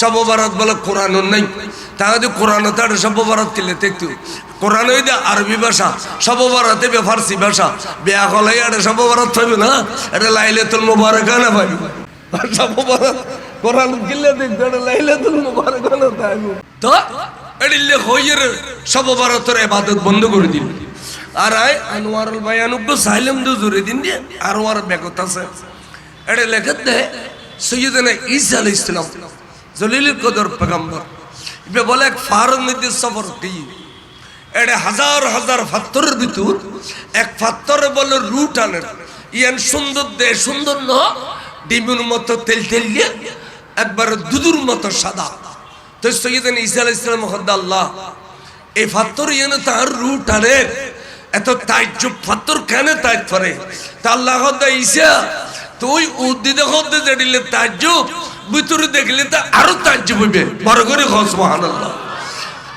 সব ভারত বলে কোরআন নাই। তাহলে কোরআন তার সব ভারত কিলে দেখতো কোরআন দে আরবি ভাষা, সব ভারতে বে ফার্সি ভাষা। বেয়া হলে এটা সব ভারত থাকবে না? এটা লাইলে তুল মুবারক না ভাই? সব ভারত কোরআন দেখতো এটা লাইলে তুল মুবারক না থাকবে তো এডিলে হইয়ের সব ভারতের ইবাদত বন্ধ করে দিল। আর আয়, আনোয়ারুল বায়ানুব্বু সাইলাম দু জুরে দিন দিয়ে আর ওর বেগত আছে। এটা লেখত দে সৈয়দনা ঈসা আলাইহিস সালাম জলিলুল কদর পেগম্বর ইবে বলে এক ফারুক নদীর সফর কি? এটা হাজার হাজার ফাত্তরের ভিতর এক ফাত্তরে বলে রুট আনের ইয়ান সুন্দর দে সুন্দর ন, ডিমের মতো তেল তেল দিয়ে একবার দুধুর মতো সাদা। তো সৈয়দান ঈসা আলাইহিস সালাম হদ্দা আল্লাহ এই ফাত্তর ইয়ান তার রুট আনের এত তাজ্জব ফাত্তর কেন তাজ করে তা আল্লাহ ঈসা তুই উদ্দিদে হদ্দে জেডিলে তাজ্জব, ভিতরে দেখলে তা আরও তাজ্জব হইবে। বড় করে খস সুবহানাল্লাহ।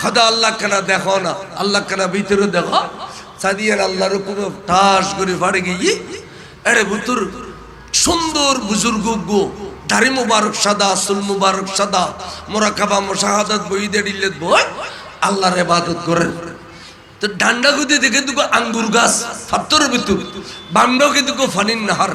খোদা, আল্লাহ কেনা দেখো না, আল্লাহ কেনা ভিতরে দেখো। সাদিয়ান আল্লাহর কোনো ঠাস করে ফাড়ে গিয়ে এরে ভিতর সুন্দর বুজুর্গ গো, দাড়ি মুবারক সাদা সুল মুবারক সাদা, মোরাকাবা মুশাহাদাত বই দিলে বই আল্লাহর ইবাদত করেন। তো ডান্ডা গুদি দেখে দুটো আঙ্গুর গাছ ফাত্তরের ভিতর বামডো কিন্তু ফানির নাহার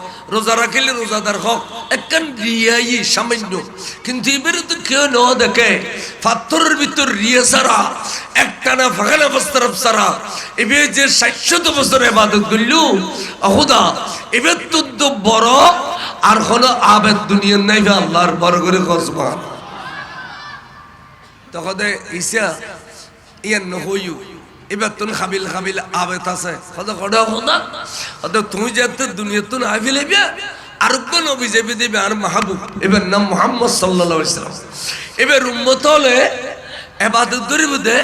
রোজা রাখিলে রোজাদার হক। একখান রিয়াই সামান্য। কিন্তু এবারে তো কেউ ন দেখে। পাথরের ভিতর রিয়া সারা একটানা ফাঁকানা বস্তার সারা এবার যে ষাটশত বছর এবাদত করল আহুদা এবার তো বড় আর হলো আবেদ দুনিয়ার নাই আল্লাহর বড় করে কসমান তখন ইসা ইয়ান নহইও এবার তুন খাবিল খাবিল আবেত আছে। হদা কড়া হদা হদা তুই যাতে দুনিয়া তুন এবে আর কোন যাবি দেবে আর মাহবুব। এবার নাম মোহাম্মদ সাল্লাল্লাহু আলাইহি সাল্লাম। এবার উম্মত হলে এবাদত করিব দে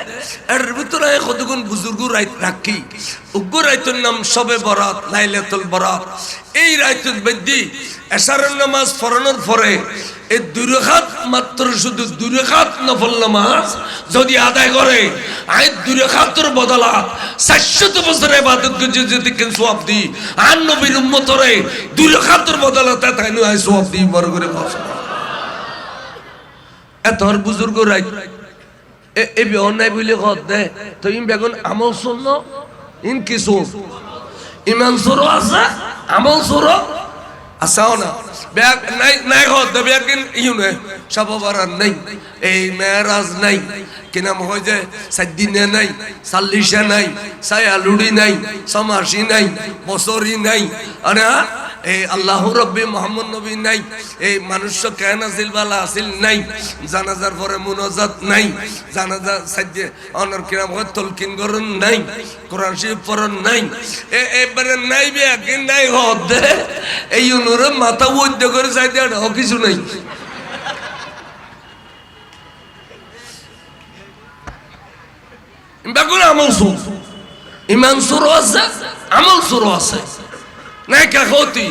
এর ভিতরে কতগুণ বুজুর্গ রাখি? উগ্র নাম সবে বরাত, লাইলাতুল বরাত। এই রাইতুল বেদি নামাজ ফরানোর পরে এই মাত্র শুধু দুরেখাত নফল নামাজ, যদি আদায় করে আই দুরেখাতর বদলা চারশত বছর ইবাদত করে যদি কেন সওয়াব দি আর নবীর উম্মতরে দুরেখাতর বদলা তা তাই নয় সওয়াব দি বড় করে বসা এতর বুজুর্গ রাইত এ বি অন্যায় বলে কত দে? তো ইম বেগুন আমল শূন্য? ইন কিছু ইমান সুরো আছে? আমল সুরো আসাও না। ব্যাগ নাই নাই কত দে? ব্যাগ ইউ নে। সব বারার নাই, এই মেরাজ নাই, কি নাম হয় যে? সাদ্দিনে নাই চাল্লিশে নাই সায়ালুড়ি নাই সমাসি নাই বছরি নাই। আরে এই আল্লাহ রব্বি মোহাম্মদ নবী নাই, এই মানুষ কেন আসিল বালা আসিল নাই, জানাজার পরে মুনাজাত নাই, জানাজা সাজ্জে অনর কিরাম হয়? তলকিন করন নাই, কোরআন শরীফ পড়ন নাই। এ, এবারে নাই বে, একদিন নাই হদ এই অনুরে মাথা বৈদ্য করে চাই দিয়ে কিছু নাই। বেগুন আমল সুর ইমান সুর আছে, আমল সুর আছে। নাই কাকতি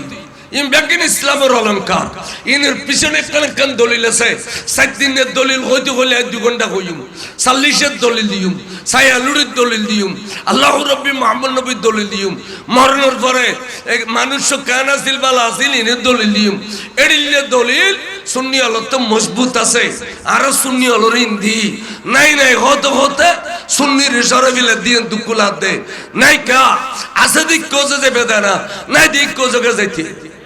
ইন বেগিন ইসলামের অলঙ্কার ইনের পিছনে কান দলিল আছে সাত দিনের দলিল হইতে হলে দু ঘণ্টা হইম। চাল্লিশের দলিল দিউম সায়ালুড়ির দলিল দিউম আল্লাহ রব্বি মোহাম্মদ নবীর দলিল দিউম মরণের পরে মানুষ কেন আসিল বালা আসিল ইনের দলিল দিউম এডিলে দলিল সুন্নি আলো তো মজবুত আছে, আর সুন্নি আলোর ইন্দি নাই নাই, হতে হতে সুন্নির ইশারা বিলে দিয়ে দুকুলা দে নাই কা আছে দিক কোজে যাবে না নাই দিক কোজে যাইতে